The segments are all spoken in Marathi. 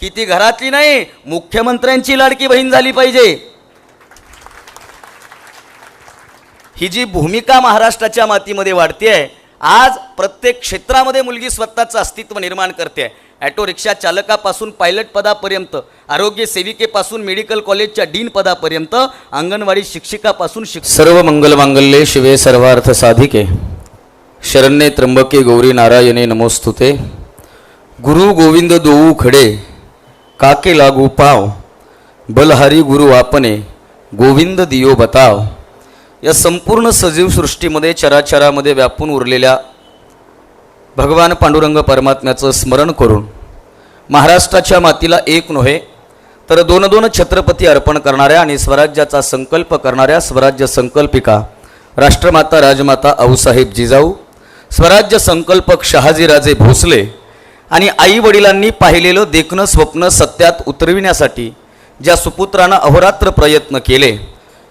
की ती घरातली नाही मुख्यमंत्र्यांची लाडकी बहीण झाली पाहिजे. ही जी भूमिका महाराष्ट्राच्या मातीमध्ये वाढते आहे आज प्रत्येक क्षेत्रामध्ये मुलगी स्वतःचं अस्तित्व निर्माण करते. ॲटो रिक्षा चालकापासून पायलट पदापर्यंत आरोग्य सेविकेपासून मेडिकल कॉलेजच्या डीन पदापर्यंत अंगणवाडी शिक्षिकापासून शिक सर्व मंगल मांगल्ये शिवे सर्वार्थ साधिके. शरण्ये त्र्यंबके गौरी नारायणे नमोस्तुते. गुरु गोविंद दोऊ खडे काके लागू पाव बलहारी गुरु आपणे गोविंद दियो बताव. या संपूर्ण सजीव सृष्टीमध्ये चराचरामध्ये व्यापून उरलेल्या भगवान पांडुरंग परमात्म्याचं स्मरण करून महाराष्ट्राच्या मातीला एक नव्हे तर दोन दोन छत्रपती अर्पण करणाऱ्या आणि स्वराज्याचा संकल्प करणाऱ्या स्वराज्य संकल्पिका राष्ट्रमाता राजमाता आऊसाहेब जिजाऊ स्वराज्य संकल्पक शहाजीराजे भोसले आणि आई वडिलांनी पाहिलेलं देखणं स्वप्न सत्यात उतरविण्यासाठी ज्या सुपुत्रानं अहोरात्र प्रयत्न केले.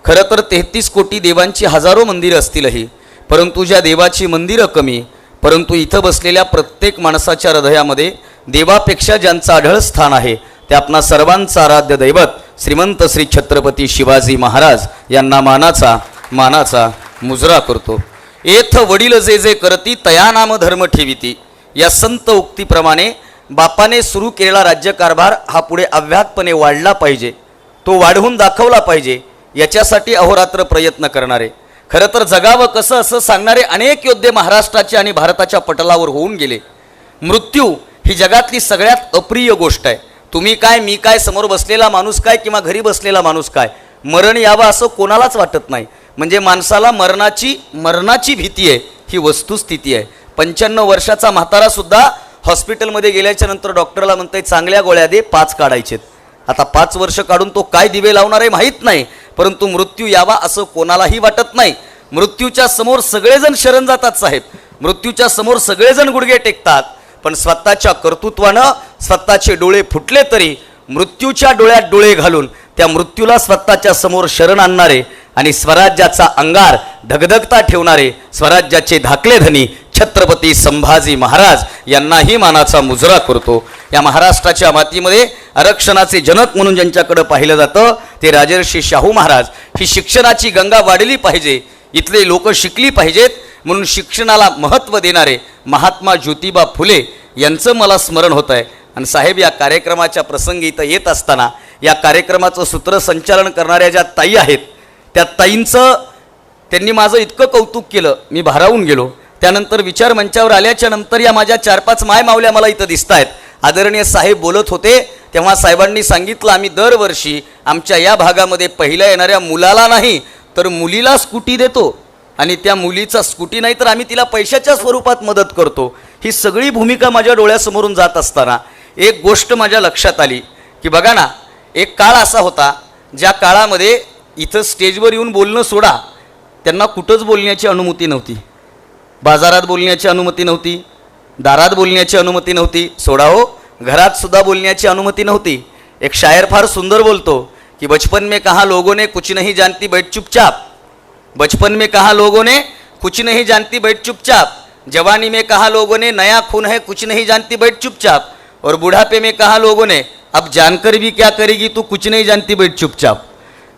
खरं तर तेहतीस कोटी देवांची हजारो मंदिरं असतीलही परंतु ज्या देवाची मंदिरं कमी परंतु इथं बसलेल्या प्रत्येक माणसाच्या हृदयामध्ये देवापेक्षा ज्यांचं आढळ स्थान आहे ते आपणा सर्वांचं आराध्य दैवत श्रीमंत श्री छत्रपती शिवाजी महाराज यांना मानाचा मानाचा मुजरा करतो. एथ वडील जे जे करती तया नाम धर्म ठेविती. या संत उक्तीप्रमाणे बापाने सुरू केलेला राज्यकारभार हा पुढे अव्याहतपणे वाढला पाहिजे तो वाढवून दाखवला पाहिजे याच्यासाठी अहोरात्र प्रयत्न करणारे. खरं तर जगावं कसं असं सांगणारे अनेक योद्धे महाराष्ट्राचे आणि भारताच्या पटलावर होऊन गेले. मृत्यू ही जगातली सगळ्यात अप्रिय गोष्ट आहे. तुम्ही काय मी काय समोर बसलेला माणूस काय किंवा घरी बसलेला माणूस काय? मरण यावं असं कोणालाच वाटत नाही. म्हणजे माणसाला मरणाची मरणाची भीती आहे ही वस्तुस्थिती आहे. पंच्याण्णव वर्षाचा म्हातारा सुद्धा हॉस्पिटलमध्ये गेल्याच्यानंतर डॉक्टरला म्हणतंय चांगल्या गोळ्या दे पाच काढायचेत. आता पाच वर्ष काढून तो काय दिवे लावणार आहे माहीत नाही परंतु मृत्यू यावा असं कोणालाही वाटत नाही. मृत्यूच्या समोर सगळेजण शरण जातात साहेब. मृत्यूच्या समोर सगळेजण गुडघे टेकतात. पण स्वतःच्या कर्तृत्वानं स्वतःचे डोळे फुटले तरी मृत्यूच्या डोळ्यात डोळे घालून त्या मृत्यूला स्वतःच्या समोर शरण आणणारे आणि स्वराज्याचा अंगार धगधगता ठेवणारे स्वराज्याचे धाकले धनी छत्रपती संभाजी महाराज यांनाही मानाचा मुजरा करतो. या महाराष्ट्राच्या मातीमध्ये आरक्षणाचे जनक म्हणून ज्यांच्याकडे पाहिलं जातं ते राजर्षी शाहू महाराज. ही शिक्षणाची गंगा वाढली पाहिजे इथले लोक शिकली पाहिजेत म्हणून शिक्षणाला महत्त्व देणारे महात्मा ज्योतिबा फुले यांचं मला स्मरण होतं आहे आणि साहेब या कार्यक्रमाच्या प्रसंगी इथं येत असताना या कार्यक्रमाचं सूत्रसंचालन करणाऱ्या ज्या ताई आहेत त्या ताईंचं त्यांनी माझं इतकं कौतुक केलं. मी भारावून गेलो. त्यानंतर विचार मंचावर आल्याच्यानंतर या माझ्या चार पाच माय मावल्या मला इथं दिसत आहेत आदरणीय साहेब बोलत होते तेव्हा साहेबांनी सांगितलं आम्ही दरवर्षी आमच्या या भागामध्ये पहिल्या येणाऱ्या मुलाला नाही तर मुलीला स्कूटी देतो. आणि त्या मुलीचा स्कूटी नाही तर आम्ही तिला पैशाच्या स्वरूपात मदत करतो. ही सगळी भूमिका माझ्या डोळ्यासमोरून जात असताना एक गोष्ट माझ्या लक्षात आली की बघा ना एक काळ असा होता ज्या काळामध्ये इथं स्टेजवर येऊन बोलणं सोडा. त्यांना कुठंच बोलण्याची अनुमती नव्हती. बाजारात बोलण्याची अनुमती नव्हती. दारात बोलण्याची अनुमती नव्हती. सोडा हो. घरात सुद्धा बोलण्याची अनुमती नव्हती. एक शायर फार सुंदर बोलतो की बचपन में कहा लोगों ने कुछ नहीं जानती बैठ चुपचाप. बचपन में कहा लोगों ने कुछ नहीं जानती बैठ चुपचाप. जवानी में कहा लोगों ने नया खून है कुछ नहीं जानती बैठ चुपचाप. और बुढ़ापे में कहा लोगों ने अब जानकर भी क्या करेगी तू कुछ नहीं जानती बैठ चुपचाप.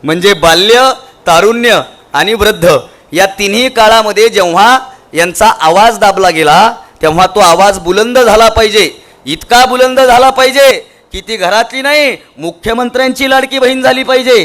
म्हणजे बाल्य तारुण्य आणि वृद्ध या तिन्ही काळामध्ये जेव्हा यांचा आवाज दाबला गेला तेव्हा तो आवाज बुलंद झाला पाहिजे. इतका बुलंद झाला पाहिजे की ती घरातली नाही मुख्यमंत्र्यांची लाडकी बहीण झाली पाहिजे.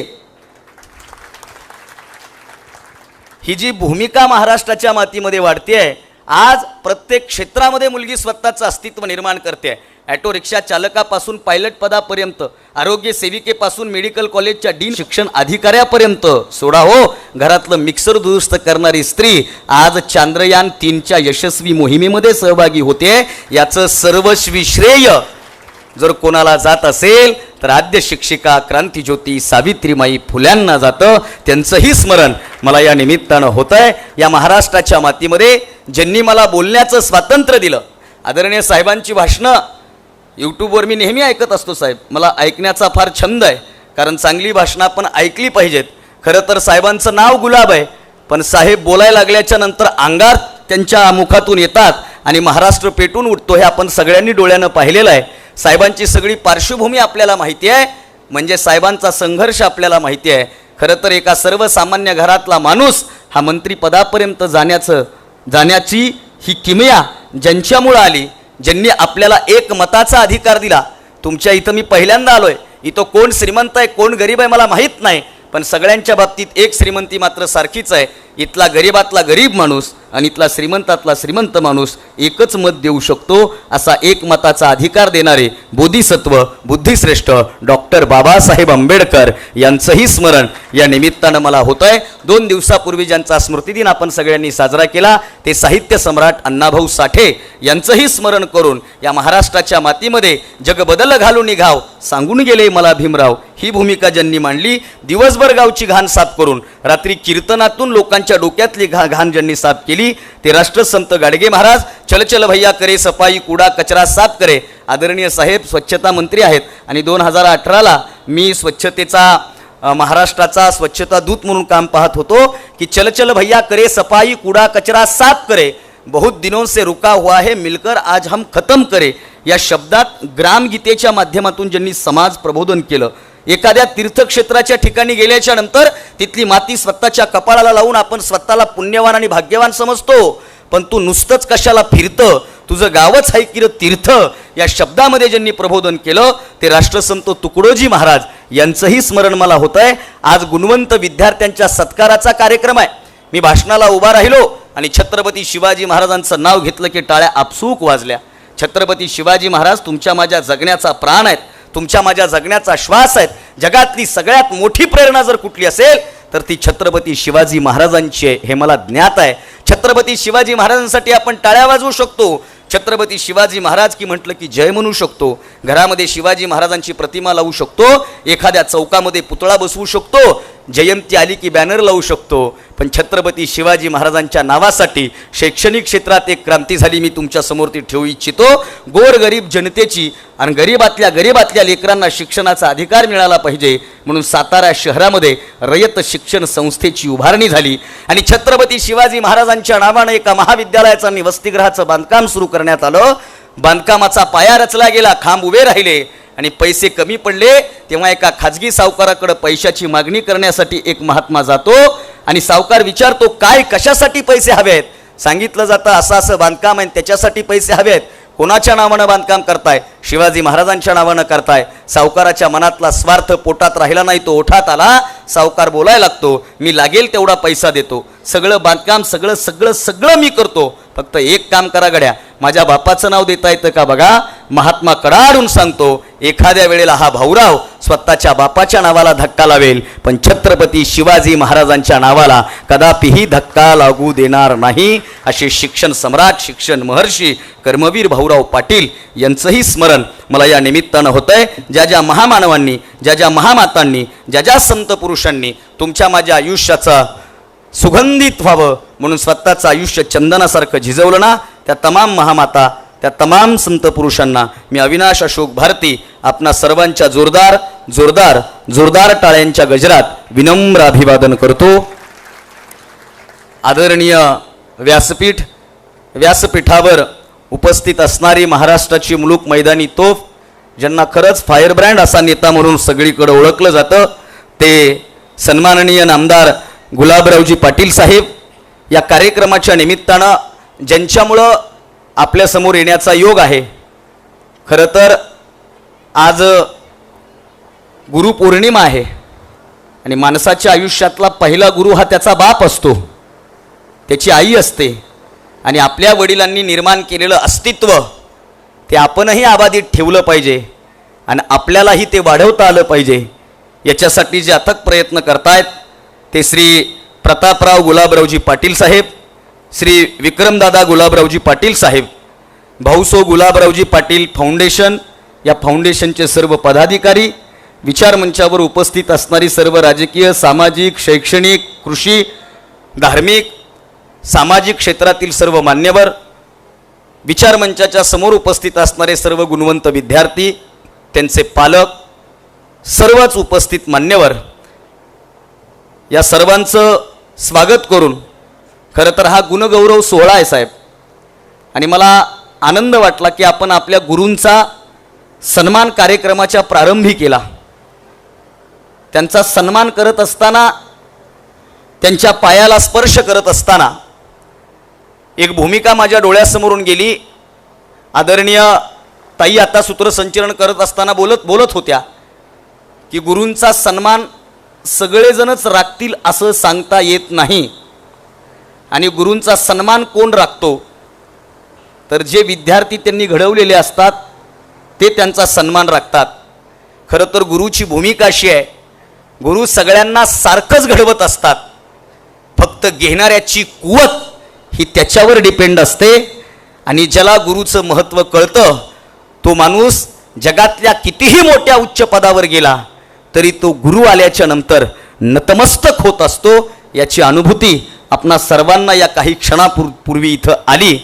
ही जी भूमिका महाराष्ट्राच्या मातीमध्ये वाढते आहे आज प्रत्येक क्षेत्रामध्ये मुलगी स्वतःचं अस्तित्व निर्माण करते. ॲटो रिक्षा चालकापासून पायलट पदापर्यंत आरोग्य सेविकेपासून मेडिकल कॉलेजच्या डीन शिक्षण अधिकाऱ्यापर्यंत सोडा हो. घरातलं मिक्सर दुरुस्त करणारी स्त्री आज चांद्रयान तीनच्या यशस्वी मोहिमेमध्ये सहभागी होते. याचं सर्वस्वी श्रेय जर कोणाला जात असेल तर आद्य शिक्षिका क्रांतीज्योती सावित्रीमाई फुल्यांना जातं. त्यांचंही स्मरण मला या निमित्तानं होतं आहे या महाराष्ट्राच्या मातीमध्ये ज्यांनी मला बोलण्याचं स्वातंत्र्य दिलं आदरणीय साहेबांची भाषणं यूट्यूबवर मी नेहमी ऐकत असतो साहेब. मला ऐकण्याचा फार छंद आहे कारण चांगली भाषणं आपण ऐकली पाहिजेत. खरं तर साहेबांचं नाव गुलाब आहे पण साहेब बोलायला लागल्याच्या नंतर अंगार त्यांच्या मुखातून येतात आणि महाराष्ट्र पेटून उठतो हे आपण सगळ्यांनी डोळ्यानं पाहिलेलं आहे. साहेबांची सगळी पार्श्वभूमी आपल्याला माहिती आहे. म्हणजे साहेबांचा संघर्ष आपल्याला माहिती आहे. खरं तर एका सर्वसामान्य घरातला माणूस हा मंत्रिपदापर्यंत जाण्याचं जाण्याची ही किमया ज्यांच्यामुळं आली ज्यांनी आपल्याला एक मताचा अधिकार दिला. तुमच्या इथं मी पहिल्यांदा आलो आहे इथं कोण श्रीमंत आहे कोण गरीब आहे मला माहीत नाही. पण सगळ्यांच्या बाबतीत एक श्रीमंती मात्र सारखीच आहे. इथला गरीबातला गरीब माणूस आणि इथला श्रीमंतातला श्रीमंत माणूस एकच मत देऊ शकतो असा एक मताचा अधिकार देणारे बोधिसत्व बुद्धिश्रेष्ठ डॉक्टर बाबासाहेब आंबेडकर यांचंही स्मरण या निमित्तानं मला होतं आहे दोन दिवसापूर्वी ज्यांचा स्मृतिदिन आपण सगळ्यांनी साजरा केला ते साहित्य सम्राट अण्णाभाऊ साठे यांचंही स्मरण करून या महाराष्ट्राच्या मातीमध्ये जगबदल घालून निघाव सांगून गेले मला भीमराव. ही भूमिका ज्यांनी मांडली दिवसभर गावची घाण साफ करून रात्री कीर्तनातून लोकांच्या डोक्यातली घा घाण ज्यांनी साफ केली ते राष्ट्रसंत गाडगे महाराज. चलचल भैया करे सफाई कुडा कचरा साफ करे. आदरणीय साहेब स्वच्छता मंत्री आहेत. आणि दोन हजार अठराला मी स्वच्छतेचा महाराष्ट्राचा स्वच्छता दूत म्हणून काम पाहत होतो की चलचल भैया करे सफाई कुडा कचरा साफ करे. बहुत दिनों से रुका हुआ है मिलकर आज हम खतम करे. या शब्दात ग्रामगीतेच्या माध्यमातून ज्यांनी समाज प्रबोधन केलं एखाद्या तीर्थक्षेत्राच्या ठिकाणी गेल्याच्यानंतर तिथली माती स्वतःच्या कपाळाला लावून आपण स्वतःला पुण्यवान आणि भाग्यवान समजतो. पण तू नुसतंच कशाला फिरतं? तुझं गावच आहे किर तीर्थ? या शब्दामध्ये ज्यांनी प्रबोधन केलं ते राष्ट्रसंत तुकडोजी महाराज यांचंही स्मरण मला होत आहे आज गुणवंत विद्यार्थ्यांच्या सत्काराचा कार्यक्रम आहे. मी भाषणाला उभा राहिलो आणि छत्रपती शिवाजी महाराजांचं नाव घेतलं की टाळ्या आपसूक वाजल्या. छत्रपती शिवाजी महाराज तुमच्या माझ्या जगण्याचा प्राण आहेत. तुमच्या माझ्या जगण्याचा श्वास आहेत जगातली सगळ्यात मोठी प्रेरणा जर कुठली असेल तर ती छत्रपती शिवाजी महाराजांची आहे हे मला ज्ञात आहे. छत्रपती शिवाजी महाराजांसाठी आपण टाळ्या वाजवू शकतो. छत्रपती शिवाजी महाराज की म्हटलं की जय म्हणू शकतो. घरामध्ये शिवाजी महाराजांची प्रतिमा लावू शकतो. एखाद्या चौकामध्ये पुतळा बसवू शकतो. जयंती आली की बॅनर लावू शकतो. पण छत्रपती शिवाजी महाराजांच्या नावासाठी शैक्षणिक क्षेत्रात एक क्रांती झाली मी तुमच्यासमोर ती ठेवू इच्छितो. गोरगरीब जनतेची आणि गरीबातल्या गरीबातल्या लेकरांना शिक्षणाचा अधिकार मिळाला पाहिजे. म्हणून सातारा शहरामध्ये रयत शिक्षण संस्थेची उभारणी झाली. आणि छत्रपती शिवाजी महाराजांच्या नावानं एका महाविद्यालयाचं आणि वसतिगृहाचं बांधकाम सुरू करण्यात आलं. बांधकामाचा पाया रचला गेला खांब उभे राहिले. आणि पैसे कमी पडले तेव्हा एका खाजगी सावकाराकडे पैशाची मागणी करण्यासाठी एक महात्मा जातो आणि सावकार विचारतो काय कशासाठी पैसे हवे आहेत सांगितलं जातं असं असं बांधकाम आहे त्याच्यासाठी पैसे हवे आहेत कोणाच्या नावानं बांधकाम करताय? शिवाजी महाराजांच्या नावानं करताय. सावकाराच्या मनातला स्वार्थ पोटात राहिला नाही तो ओठात आला. सावकार बोलायला लागतो मी लागेल तेवढा पैसा देतो. सगळं बांधकाम सगळं सगळं सगळं मी करतो. फक्त एक काम करा गड्या माझ्या बापाचं नाव देता येतं का बघा? महात्मा कडाडून सांगतो एखाद्या वेळेला हा भाऊराव स्वतःच्या बापाच्या नावाला धक्का लावेल. पण छत्रपती शिवाजी महाराजांच्या नावाला कदापिही धक्का लागू देणार नाही. असे शिक्षण सम्राट शिक्षण महर्षी कर्मवीर भाऊराव पाटील यांचंही स्मरण मला या निमित्तानं होतंय. ज्या ज्या महामानवांनी ज्या ज्या महामातांनी ज्या ज्या संत पुरुषांनी तुमच्या माझ्या आयुष्याचा सुगंधित व्हावं म्हणून स्वतःचं आयुष्य चंदनासारखं झिजवलं ना त्या तमाम महामाता त्या तमाम संत पुरुषांना मी अविनाश अशोक भारती आपणा सर्वांच्या जोरदार जोरदार जोरदार टाळ्यांच्या गजरात विनम्र अभिवादन करतो. आदरणीय व्यासपीठ व्यासपीठावर उपस्थित असणारी महाराष्ट्राची मुलूक मैदानी तोफ ज्यांना खरंच फायरब्रँड असा नेता म्हणून सगळीकडे ओळखलं जातं ते सन्माननीय नामदार गुलाबरावजी पाटील साहेब. या कार्यक्रमाच्या निमित्तानं ज्यांच्यामुळं आपल्यासमोर येण्याचा योग आहे खरं तर आज गुरुपौर्णिमा आहे आणि माणसाच्या आयुष्यातला पहिला गुरु हा त्याचा बाप असतो. त्याची आई असते. आणि आपल्या वडिलांनी निर्माण केलेलं अस्तित्व ते आपणही आबादीत ठेवलं पाहिजे आणि आपल्यालाही ते वाढवता आलं पाहिजे. याच्यासाठी जे अथक प्रयत्न करतायत ते श्री प्रतापराव गुलाबरावजी पाटील साहेब श्री विक्रमदादा गुलाबरावजी पाटील साहेब भाऊसो गुलाबरावजी पाटील फाउंडेशन या फाउंडेशनचे सर्व पदाधिकारी विचारमंचावर उपस्थित असणारी सर्व राजकीय सामाजिक शैक्षणिक कृषी धार्मिक सामाजिक क्षेत्रातील सर्व मान्यवर विचारमंचाच्या समोर उपस्थित असणारे सर्व गुणवंत विद्यार्थी त्यांचे पालक सर्वच उपस्थित मान्यवर या सर्वांचं स्वागत करून खरं तर हा गुणगौरव सोहळा आहे साहेब. आणि मला आनंद वाटला की आपण आपल्या गुरूंचा सन्मान कार्यक्रमाच्या प्रारंभी केला. त्यांचा सन्मान करत असताना त्यांच्या पायाला स्पर्श करत असताना एक भूमिका माझ्या डोळ्यासमोरून गेली. आदरणीय ताई आता सूत्रसंचलन करत असताना बोलत बोलत होत्या की गुरूंचा सन्मान सगळेजणच राखतील असं सांगता येत नाही. आणि गुरूंचा सन्मान कोण राखतो? तर जे विद्यार्थी त्यांनी घडवलेले असतात ते त्यांचा सन्मान राखतात. खरं तर गुरुची भूमिका अशी आहे गुरु सगळ्यांना सारखंच घडवत असतात. फक्त घेणाऱ्याची कुवत ही त्याच्यावर डिपेंड असते. आणि ज्याला गुरुचं महत्त्व कळतं तो माणूस जगातल्या कितीही मोठ्या उच्च पदावर गेला तरी तो गुरु आल्याच्यानंतर नतमस्तक होत असतो. याची अनुभूती आपणा सर्वांना या काही क्षणापूर पूर्वी इथं आली.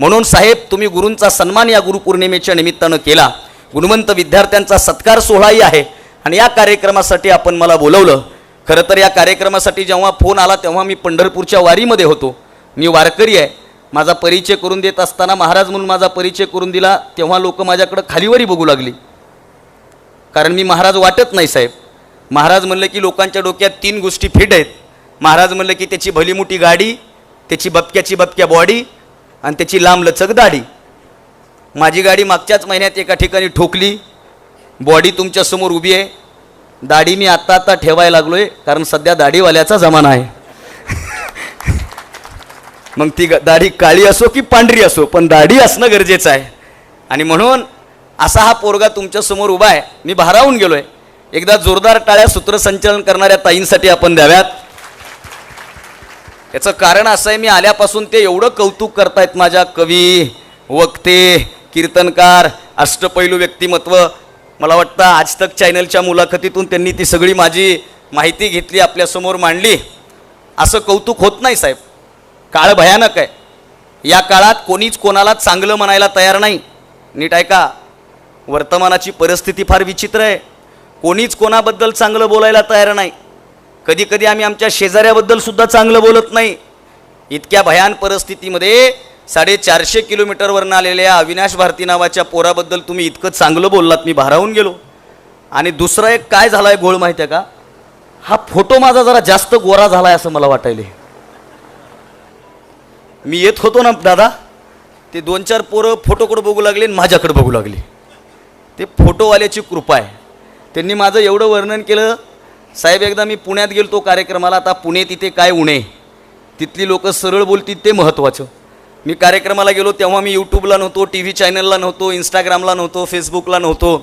म्हणून साहेब तुम्ही गुरूंचा सन्मान या गुरुपौर्णिमेच्या निमित्तानं केला. गुणवंत विद्यार्थ्यांचा सत्कार सोहळाही आहे. आणि या कार्यक्रमासाठी आपण मला बोलवलं. खरं तर या कार्यक्रमासाठी जेव्हा फोन आला तेव्हा मी पंढरपूरच्या वारीमध्ये होतो. मी वारकरी आहे. माझा परिचय करून देत असताना महाराज म्हणून माझा परिचय करून दिला तेव्हा लोक माझ्याकडं खालीवरी बघू लागली. कारण मी महाराज वाटत नाही साहेब. महाराज म्हणलं की लोकांच्या डोक्यात तीन गोष्टी फिट आहेत. महाराज म्हणलं की त्याची भलीमोठी गाडी त्याची बपक्याची बपक्या बॉडी आणि त्याची लांब लचक दाढी. माझी गाडी मागच्याच महिन्यात एका ठिकाणी ठोकली. बॉडी तुमच्यासमोर उभी आहे. दाढी मी आत्ता आत्ता ठेवायला लागलो आहे कारण सध्या दाढीवाल्याचा जमाना आहे. मग ती ग- दाढी काळी असो की पांढरी असो पण दाढी असणं गरजेचं आहे. आणि म्हणून असा हा पोरगा तुमच्यासमोर उभा आहे. मी भारावून गेलो आहे एकदा जोरदार टाळ्या सूत्रसंचलन करणाऱ्या ताईंसाठी आपण द्याव्यात. याचं कारण असं आहे मी आल्यापासून ते एवढं कौतुक करतायत माझ्या कवी वक्ते कीर्तनकार अष्टपैलू व्यक्तिमत्व. मला वाटतं आज तक चॅनलच्या मुलाखतीतून त्यांनी ती सगळी माझी माहिती घेतली आपल्यासमोर मांडली. असं कौतुक होत नाही साहेब. काळ भयानक आहे. या काळात कोणीच कोणाला चांगलं म्हणायला तयार नाही. नीट ऐका वर्तमानाची परिस्थिती फार विचित्र आहे. कोणीच कोणाबद्दल चांगलं बोलायला तयार नाही. कधी कधी आम्ही आमच्या शेजाऱ्याबद्दल सुद्धा चांगलं बोलत नाही. इतक्या भयान परिस्थितीमध्ये साडेचारशे किलोमीटरवरनं आलेल्या अविनाश भारती नावाच्या पोराबद्दल तुम्ही इतकं चांगलं बोललात मी भारावून गेलो. आणि दुसरा एक काय झाला आहे गोळ माहिती आहे का? हा फोटो माझा जरा जास्त गोरा झाला आहे असं मला वाटायले मी येत होतो ना दादा. ते दोन चार पोरं फोटोकडे बघू लागले आणि माझ्याकडे बघू लागले. ते फोटोवाल्याची कृपा आहे. त्यांनी माझं एवढं वर्णन केलं. साहेब एकदा मी पुण्यात गेलो तो कार्यक्रमाला. आता पुणे तिथे काय उणे तिथली लोकं सरळ बोलतील ते महत्त्वाचं मी कार्यक्रमाला गेलो तेव्हा मी यूट्यूबला नव्हतो टी व्ही चॅनलला नव्हतो इंस्टाग्रामला नव्हतो फेसबुकला नव्हतो.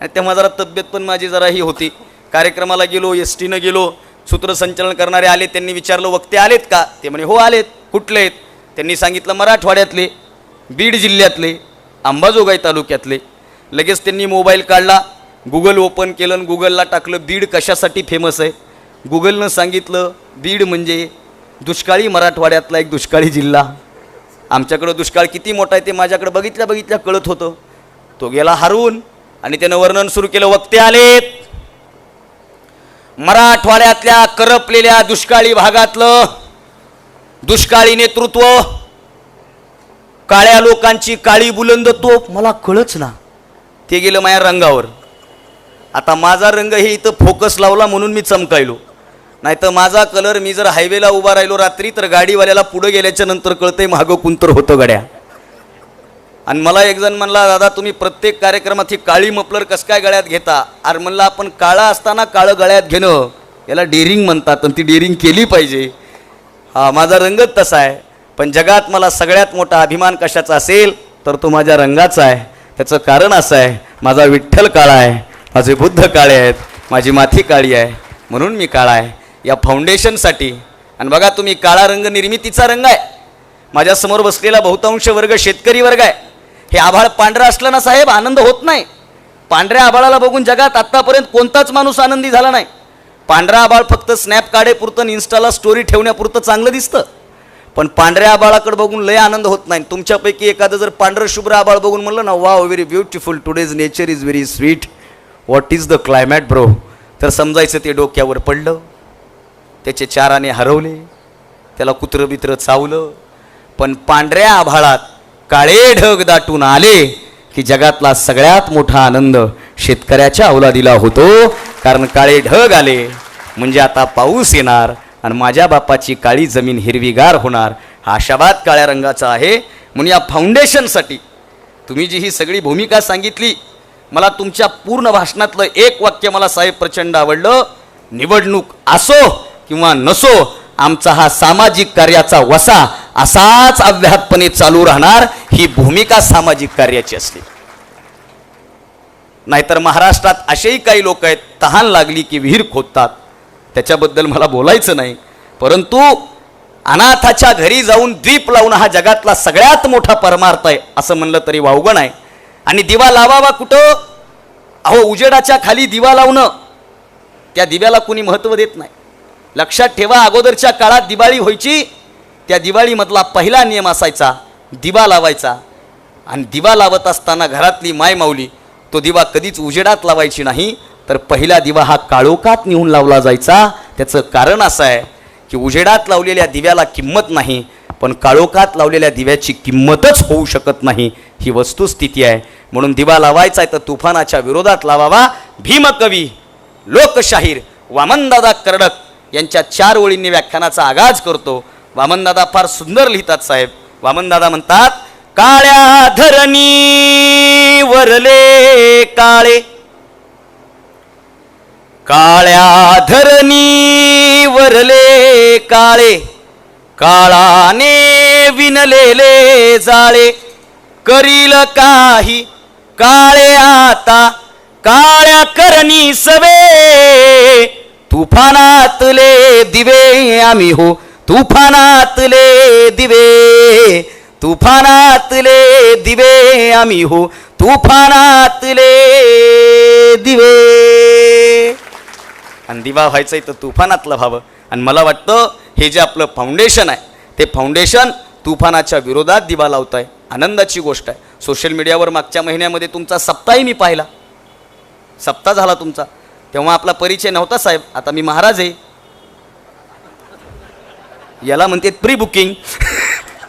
आणि तेव्हा जरा तब्येत पण माझी जरा ही होती. कार्यक्रमाला गेलो एस टीनं गेलो. सूत्रसंचलन करणारे आले त्यांनी विचारलं वक्ते आलेत का? ते म्हणे हो आलेत. कुठले आहेत? त्यांनी सांगितलं मराठवाड्यातले बीड जिल्ह्यातले अंबाजोगाई तालुक्यातले. लगेच त्यांनी मोबाईल काढला गुगल ओपन केलं आणि गुगलला टाकलं बीड कशासाठी फेमस आहे? गुगलनं सांगितलं बीड म्हणजे दुष्काळी मराठवाड्यातला एक दुष्काळी जिल्हा. आमच्याकडं दुष्काळ किती मोठा आहे ते माझ्याकडं बघितल्या बघितल्या कळत होतं. तो गेला हरवून आणि त्यानं वर्णन सुरू केलं वक्ते आलेत. मराठवाड्यातल्या करपलेल्या दुष्काळी भागातलं दुष्काळी नेतृत्व काळ्या लोकांची काळी बुलंद तोप मला कळच ना. ते गेलं माझ्या रंगावर. आता माझा रंग हे इथं फोकस लावला म्हणून मी चमकायलो. नाही तर माझा कलर मी जर हायवेला उभा राहिलो रात्री तर गाडीवाल्याला पुढं गेल्याच्यानंतर कळतंय मागं कुंतर होतं गड्या. आणि मला एक जण म्हणला दादा तुम्ही प्रत्येक कार्यक्रमात ही काळी मफलर कसं काय गळ्यात घेता? अरे म्हणलं आपण काळा असताना काळं गळ्यात घेणं याला डेअरिंग म्हणतात आणि ती डेअरिंग केली पाहिजे. माझा रंगच तसा आहे. पण जगात मला सगळ्यात मोठा अभिमान कशाचा असेल तर तो माझ्या रंगाचा आहे. त्याचं कारण असं आहे माझा विठ्ठल काळा आहे माझे बुद्ध काळे आहेत माझी माथी काळी आहे म्हणून मी काळा आहे. या फाउंडेशनसाठी आणि बघा तुम्ही काळा रंग निर्मितीचा रंग आहे. माझ्यासमोर बसलेला बहुतांश वर्ग शेतकरी वर्ग आहे. हे आभाळ पांढरं असलं ना साहेब आनंद होत नाही. पांढऱ्या आभाळाला बघून जगात आत्तापर्यंत कोणताच माणूस आनंदी झाला नाही. पांढरा आभाळ फक्त स्नॅप काढेपुरतं आणि इन्स्टाला स्टोरी ठेवण्यापुरतं चांगलं दिसतं. पण पांढऱ्या आबाळाकडे बघून लय आनंद होत नाही. तुमच्यापैकी एखादं जर पांढरं शुभ्र आबाळ बघून म्हणलं ना वा very beautiful today's nature is very sweet what is the climate bro तर समजायचं ते डोक्यावर पडलं. त्याचे चाराने हरवले. त्याला कुत्रं बित्रं चावलं. पण पांढऱ्या आभाळात काळे ढग दाटून आले की जगातला सगळ्यात मोठा आनंद शेतकऱ्याच्या अवलादीला होतो. कारण काळे ढग आले. म्हणजे आता पाऊस येणार आणि माझ्या बापाची काळी जमीन हिरवीगार होणार. हा आशावाद काळ्या रंगाचा आहे. म्हणून या फाउंडेशनसाठी तुम्ही जी ही सगळी भूमिका सांगितली मला तुमच्या पूर्ण भाषणातलं एक वाक्य मला साहेब प्रचंड आवडलं. निवडणूक असो किंवा नसो आमचा हा सामाजिक कार्याचा वसा असाच अव्याहतपणे चालू राहणार. ही भूमिका सामाजिक कार्याची असली. नाहीतर महाराष्ट्रात असेही काही लोक आहेत तहान लागली की विहीर खोदतात. त्याच्याबद्दल मला बोलायचं नाही. परंतु अनाथाच्या घरी जाऊन द्वीप लावून हा जगातला सगळ्यात मोठा परमार्थ आहे असं म्हणलं तरी वावगण आहे आणि दिवा लावावा कुठं? अहो उजेडाच्या खाली दिवा लावणं. त्या दिव्याला कुणी महत्त्व देत नाही. लक्षात ठेवा अगोदरच्या काळात दिवाळी व्हायची त्या दिवाळीमधला पहिला नियम असायचा दिवा लावायचा. आणि दिवा लावत असताना घरातली माय माऊली तो दिवा कधीच उजेडात लावायची नाही तर पहिला दिवा हा काळोखात नेऊन लावला जायचा. त्याचं कारण असं आहे की उजेडात लावलेल्या दिव्याला किंमत नाही पण काळोखात लावलेल्या दिव्याची किंमतच होऊ शकत नाही ही वस्तुस्थिती आहे. म्हणून दिवा लावायचा आहे तर तुफानाच्या विरोधात लावावा. भीमकवी लोकशाहीर वामनदादा कर्डक यांच्या चार ओळींनी व्याख्यानाचा आगाज करतो. वामनदादा फार सुंदर लिहितात साहेब. वामनदादा म्हणतात काळ्या धरणी वरले काळे. काळ्या धरणी वरले काळे. काळाने विनलेले जाळे. करील काही काळे आता काळ्या करणी सवे. तुफानातले दिवे आम्ही हो तुफानातले दिवे. तुफानातले दिवे आम्ही हो तुफानातले दिवे. आणि दिवा व्हायचं तर तुफानातलं व्हावं. आणि मला वाटतं हे जे आपलं फाउंडेशन आहे ते फाउंडेशन तुफानाच्या विरोधात दिवा लावत आहे आनंदाची गोष्ट आहे. सोशल मीडियावर मागच्या महिन्यामध्ये तुमचा सप्ताही मी पाहिला. सप्ताह झाला तुमचा. तेव्हा आपला परिचय नव्हता साहेब. आता मी महाराज आहे. याला म्हणते प्री बुकिंग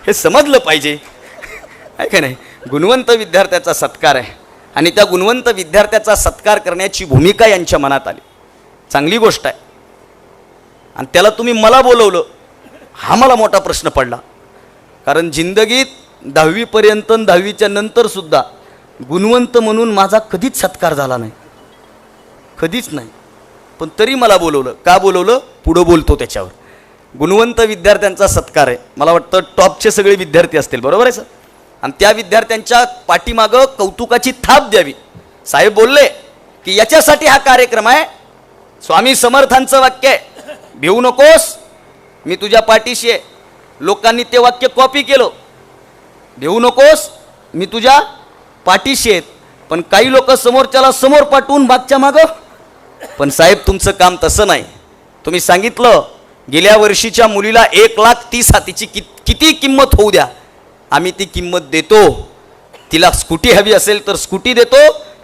हे समजलं पाहिजे. आहे का नाही? गुणवंत विद्यार्थ्याचा सत्कार आहे. आणि त्या गुणवंत विद्यार्थ्याचा सत्कार करण्याची भूमिका यांच्या मनात आली. चांगली गोष्ट आहे. आणि त्याला तुम्ही मला बोलवलं हा मला मोठा प्रश्न पडला. कारण जिंदगीत दहावीपर्यंत दहावीच्या नंतरसुद्धा गुणवंत म्हणून माझा कधीच सत्कार झाला नाही. कधीच नाही. पण तरी मला बोलवलं. का बोलवलं? पुढं बोलतो त्याच्यावर. गुणवंत विद्यार्थ्यांचा सत्कार आहे. मला वाटतं टॉपचे सगळे विद्यार्थी असतील. बरोबर आहे सर? आणि त्या विद्यार्थ्यांच्या पाठीमागं कौतुकाची थाप द्यावी. साहेब बोलले की याच्यासाठी हा कार्यक्रम आहे. स्वामी समर्थांचं वाक्य आहे. भिवू नकोस मी तुझ्या पाठीशी आहे. लोकांनी ते वाक्य कॉपी केलं. भिवू नकोस मी तुझ्या पाठीशी आहेत. पण काही लोक समोरच्याला समोर पाठवून मागच्या मागं. पण साहेब तुमचं काम तसं नाही. तुम्ही सांगितलं गेल्या वर्षीच्या मुलीला एक लाख तीस हातीची कि किती किंमत होऊ द्या? आम्ही ती किंमत देतो. तिला स्कूटी हवी असेल तर स्कूटी देतो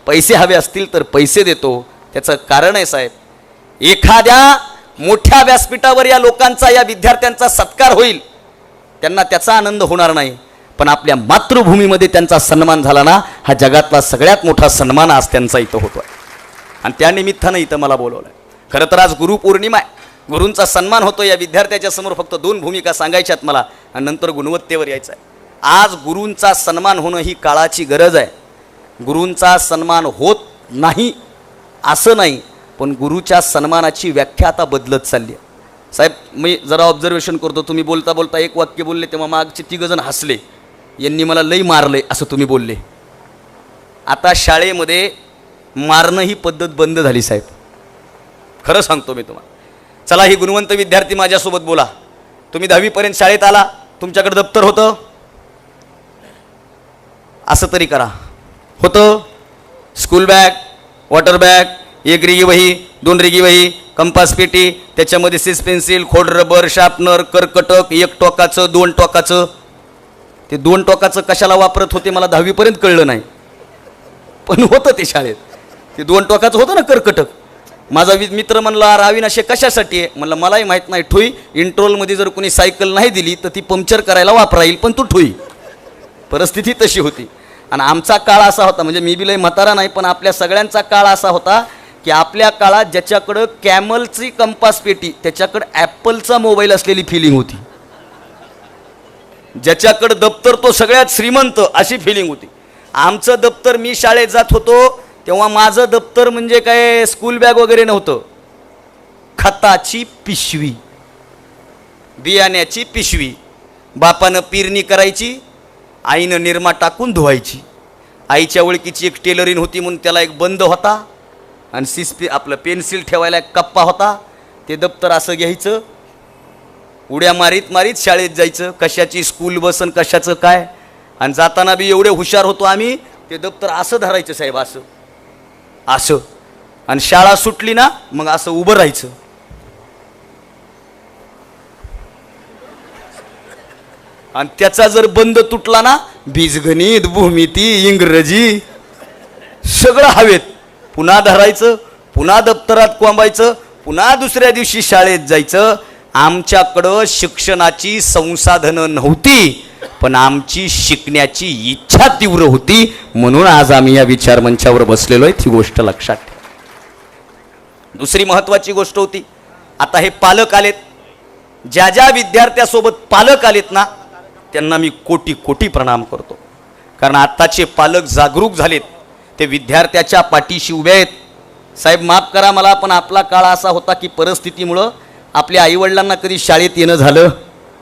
पैसे हवे असतील तर पैसे देतो. त्याचं कारण आहे साहेब एखाद्या मोठ्या व्यासपीठावर या लोकांचा या विद्यार्थ्यांचा सत्कार होईल. त्यांना त्याचा आनंद होणार नाही. पण आपल्या मातृभूमीमध्ये त्यांचा सन्मान झाला ना हा जगातला सगळ्यात मोठा सन्मान आज त्यांचा इथं होतो आहे आणि त्यानिमित्तानं इथं मला बोलवलं आहे खरं तर आज गुरुपौर्णिमा आहे. गुरूंचा सन्मान होतो या विद्यार्थ्याच्या समोर फक्त दोन भूमिका सांगायच्यात मला आणि नंतर गुणवत्तेवर यायचं आहे आज गुरूंचा सन्मान होणं ही काळाची गरज आहे. गुरूंचा सन्मान होत नाही असं नाही पण गुरुच्या सन्मानाची व्याख्या आता बदलत चालली आहे. साहेब मी जरा ऑब्झर्वेशन करतो तुम्ही बोलता बोलता एक वाक्य बोलले तेव्हा मागचे तिघजण हसले. यांनी मला लई मारले असं तुम्ही बोलले. आता शाळेमध्ये मारणं ही पद्धत बंद झाली साहेब. खरं सांगतो मी तुम्हाला. चला ही गुणवंत विद्यार्थी माझ्यासोबत बोला. तुम्ही दहावीपर्यंत शाळेत आला तुमच्याकडे दप्तर होतं? असं तरी करा. होतं? स्कूल बॅग वॉटर बॅग एक रिगी वही दोन रिगी वही कंपास पेटी त्याच्यामध्ये सिस पेन्सिल खोड रबर शार्पनर करकटक एक टोकाचं दोन टोकाचं. ते दोन टोकाचं कशाला वापरत होते मला दहावीपर्यंत कळलं नाही. पण होतं ते शाळेत. ते दोन टोकाचं होतं ना करकटक? माझा वि- मित्र म्हणला रावीन असे कशासाठी आहे? म्हणलं मलाही माहीत नाही ठुई. इंट्रोलमध्ये जर कोणी सायकल नाही दिली तर ती पंक्चर करायला वापरा येईल पण तू ठुई. परिस्थिती तशी होती. आणि आमचा काळ असा होता म्हणजे मी बी लय म्हातारा नाही पण आपल्या सगळ्यांचा काळ असा होता की आपल्या काळात ज्याच्याकडं कॅमलची कंपास पेटी त्याच्याकडं ॲपलचा मोबाईल असलेली फिलिंग होती. ज्याच्याकडं दप्तर तो सगळ्यात श्रीमंत अशी फिलिंग होती. आमचं दप्तर मी शाळेत जात होतो तेव्हा माझं दप्तर म्हणजे काय स्कूल बॅग वगैरे नव्हतं. खताची पिशवी. बियाण्याची पिशवी. बापानं पेरणी करायची आईनं निरमा टाकून धुवायची. आईच्या ओळखीची एक टेलरिंग होती म्हणून त्याला एक बंद होता आणि सिस्पी आपलं पेन्सिल ठेवायला एक कप्पा होता. ते दप्तर असं घ्यायचं. उड्या मारीत मारीत शाळेत जायचं. कशाची स्कूल बसन कशाचं काय? आणि जाताना बी एवढे हुशार होतो आम्ही ते दप्तर असं धरायचं साहेब असं. असं. आणि शाळा सुटली ना मग असं उभं राहायचं. आणि त्याचा जर बंद तुटला ना बीजगणित भूमिती इंग्रजी सगळं हवेत. पुन्हा धरायचं पुन्हा दप्तरात कोंबायचं पुन्हा दुसऱ्या दिवशी शाळेत जायचं. आमच्याकडं शिक्षणाची संसाधनं नव्हती. पण आमची शिकण्याची इच्छा तीव्र होती. म्हणून आज आम्ही या विचार मंचावर बसलेलो आहे. ती गोष्ट लक्षात ठेवा. दुसरी महत्त्वाची गोष्ट होती. आता हे पालक आलेत. ज्या ज्या विद्यार्थ्यासोबत पालक आलेत ना त्यांना मी कोटी कोटी प्रणाम करतो. कारण आत्ताचे पालक जागरूक झालेत. ते विद्यार्थ्याच्या पाठीशी उभे आहेत. साहेब माफ करा मला पण आपला काळ असा होता की परिस्थितीमुळं आपल्या आईवडिलांना कधी शाळेत येणं झालं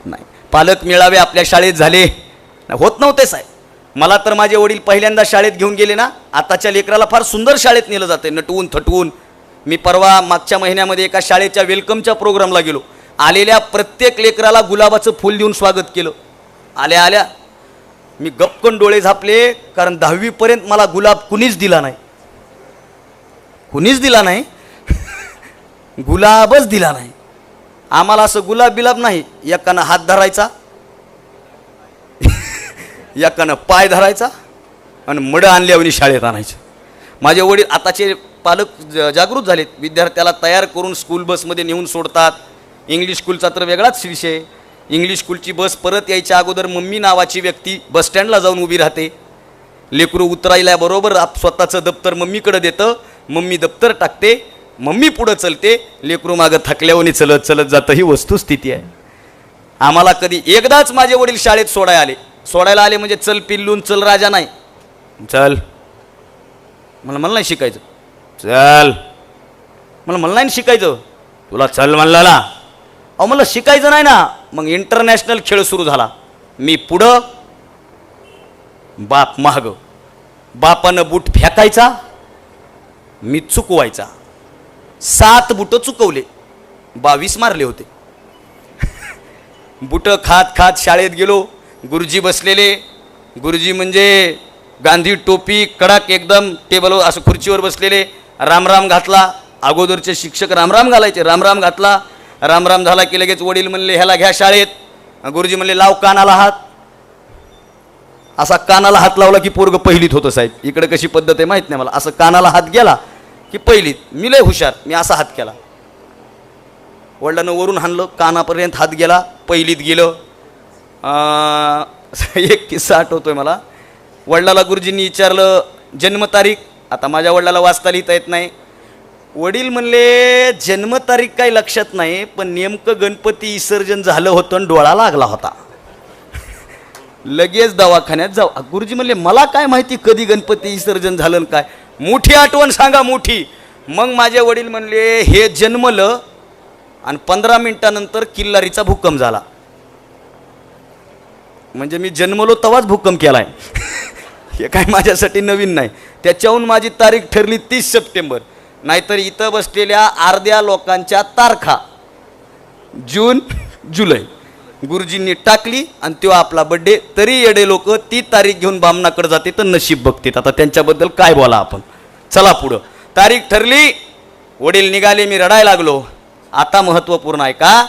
नाही. पालक मेळावे आपल्या शाळेत झाले. होत नव्हते साहेब. मला तर माझे वडील पहिल्यांदा शाळेत घेऊन गेले ना आताच्या लेकराला फार सुंदर शाळेत नेलं जाते नटवून थटवून मी परवा मागच्या महिन्यामध्ये एका शाळेच्या वेलकमच्या प्रोग्रामला गेलो. आलेल्या प्रत्येक लेकराला गुलाबाचं फूल देऊन स्वागत केलं. आल्या आल्या. मी गपकन डोळे झापले कारण दहावीपर्यंत मला गुलाब कुणीच दिला नाही. कुणीच दिला नाही. गुलाबच दिला नाही. आम्हाला असं गुलाब बिलाब नाही. एकानं हात धरायचा एकानं पाय धरायचा आणि मडं आणल्यावर शाळेत आणायचं. माझे वडील आताचे पालक जागृत झालेत. विद्यार्थ्याला तयार करून स्कूल बसमध्ये नेऊन सोडतात. इंग्लिश स्कूलचा तर वेगळाच विषय इंग्लिश स्कूलची बस परत यायच्या अगोदर मम्मी नावाची व्यक्ती बसस्टँडला जाऊन उभी राहते. लेकरू उतरायला बरोबर आप स्वतःचं दप्तर मम्मीकडे देतं. मम्मी दप्तर टाकते. मम्मी पुढं चलते लेकरू मागं थकल्यावर चलत चलत जातं. ही वस्तुस्थिती आहे. आम्हाला कधी एकदाच माझे वडील शाळेत सोडायला आले. सोडायला आले म्हणजे चल पिल्लून चल राजा नाही. चल. मला मला नाही शिकायचं. चल. मला मला नाही शिकायचं. तुला चल म्हणला ना अहो मला शिकायचं नाही ना. मग इंटरनॅशनल खेळ सुरू झाला. मी पुढं बाप महाग बापानं बूट फेकायचा. मी चुकवायचा. सात बुटं चुकवले. बावीस मारले होते. बुटं खात खात शाळेत गेलो. गुरुजी बसलेले. गुरुजी म्हणजे गांधी टोपी कडक एकदम टेबलवर असं खुर्चीवर बसलेले. रामराम घातला. अगोदरचे शिक्षक रामराम घालायचे. रामराम घातला. रामराम झाला की लगेच वडील म्हणले ह्याला घ्या शाळेत. गुरुजी म्हणले लाव कानाला हात. असा कानाला हात लावला की पोरग पहिलीत होतं साहेब. इकडे कशी पद्धत आहे माहीत नाही मला. असं कानाला हात गेला. की पहिलीत मी लय हुशार मी असा हात केला. वडिलांनं वरून हाणलं कानापर्यंत हात गेला पहिलीत गेलं. एक किस्सा आठवतोय मला. वडिलाला गुरुजींनी विचारलं जन्मतारीख? आता माझ्या वडिलाला वाचता लिहिता येत नाही. वडील म्हणले जन्मतारीख काही लक्षात नाही पण नेमकं गणपती विसर्जन झालं होतं आणि डोळा लागला होता. लगेच दवाखान्यात जाऊ. गुरुजी म्हणले मला काय माहिती कधी गणपती विसर्जन झालं काय? मोठी आठवण सांगा मोठी. मग माझे वडील म्हणले हे जन्मलं आणि पंधरा मिनिटानंतर किल्लारीचा भूकंप झाला. म्हणजे मी जन्मलो तवाच भूकंप केलाय. हे काय माझ्यासाठी नवीन नाही. त्याच्याहून माझी तारीख ठरली तीस सप्टेंबर. नाहीतर इथं बसलेल्या अर्ध्या लोकांच्या तारखा. जून जुलै. गुरुजींनी टाकली आणि तो आपला बड्डे तरी येडे लोक ती तारीख घेऊन बामणाकडे जाते तर नशीब बघतात आता त्यांच्याबद्दल काय बोला आपण? चला पुढं. तारीख ठरली वडील निघाले मी रडायला लागलो. आता महत्त्वपूर्ण आहे का?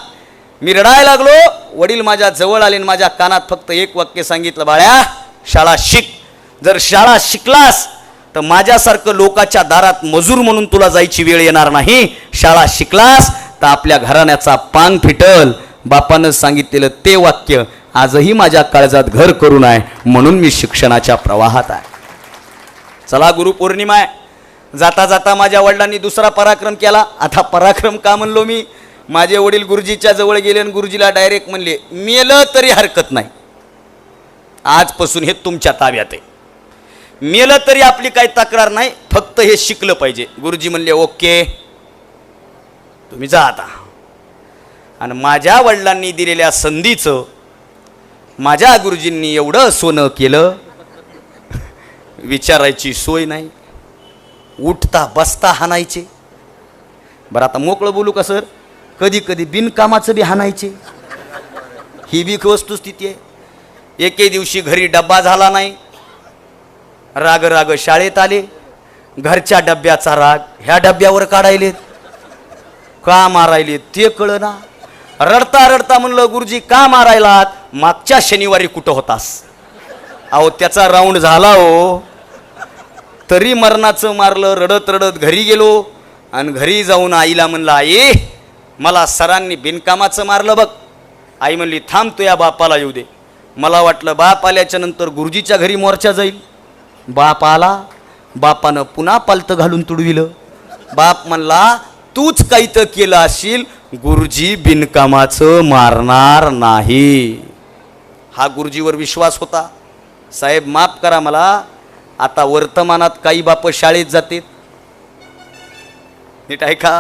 मी रडायला लागलो वडील माझ्या जवळ आले आणि माझ्या कानात फक्त एक वाक्य सांगितलं बाळ्या शाळा शिक. जर शाळा शिकलास तर माझ्यासारखं लोकाच्या दारात मजूर म्हणून तुला जायची वेळ येणार नाही. शाळा शिकलास तर आपल्या घराण्याचा पान फिटल. बापानं सांगितलेलं ते वाक्य आजही माझ्या काळजात घर करून आहे म्हणून मी शिक्षणाच्या प्रवाहात आहे. चला गुरुपौर्णिमा आहे. जाता जाता माझ्या वडिलांनी दुसरा पराक्रम केला. आता पराक्रम का म्हणलो मी? माझे वडील गुरुजीच्या जवळ गेले आणि गुरुजीला डायरेक्ट म्हणले मेलं तरी हरकत नाही. आजपासून हे तुमच्या ताब्यात आहे. मेलं तरी आपली काही तक्रार नाही फक्त हे शिकलं पाहिजे. गुरुजी म्हणले ओके. तुम्ही जा आता. आणि माझ्या वडिलांनी दिलेल्या संधीचं माझ्या गुरुजींनी एवढं सोनं केलं विचारायची सोय नाही. उठता बसता हाणायचे. बरं आता मोकळं बोलू का सर? कधी कधी बिनकामाचं बी हाणायचे. ही बी वस्तुस्थिती आहे. एके दिवशी घरी डब्बा झाला नाही. राग राग शाळेत आले. घरच्या डब्याचा राग ह्या डब्यावर काढायलेत. का मारायले ते कळना. रडता रडता म्हणलं गुरुजी का मारायलात? मागच्या शनिवारी कुठं होतास? अहो त्याचा राऊंड झाला हो. तरी मरणाचं मारलं रडत रडत घरी गेलो. आणि घरी जाऊन आईला म्हणलं आई मला सरांनी बिनकामाचं मारलं बघ. आई म्हणली थांब तू या बापाला येऊ दे. मला वाटलं बाप आल्याच्यानंतर गुरुजीच्या घरी मोर्चा जाईल. बाप आला बापानं पुन्हा पालतं घालून तुडविलं. बाप म्हणला तूच काही तर केलं असशील गुरुजी बिनकामाचं मारणार नाही. हा गुरुजीवर विश्वास होता. साहेब माफ करा मला आता वर्तमानात काही बाप शाळेत जातात नीट ऐका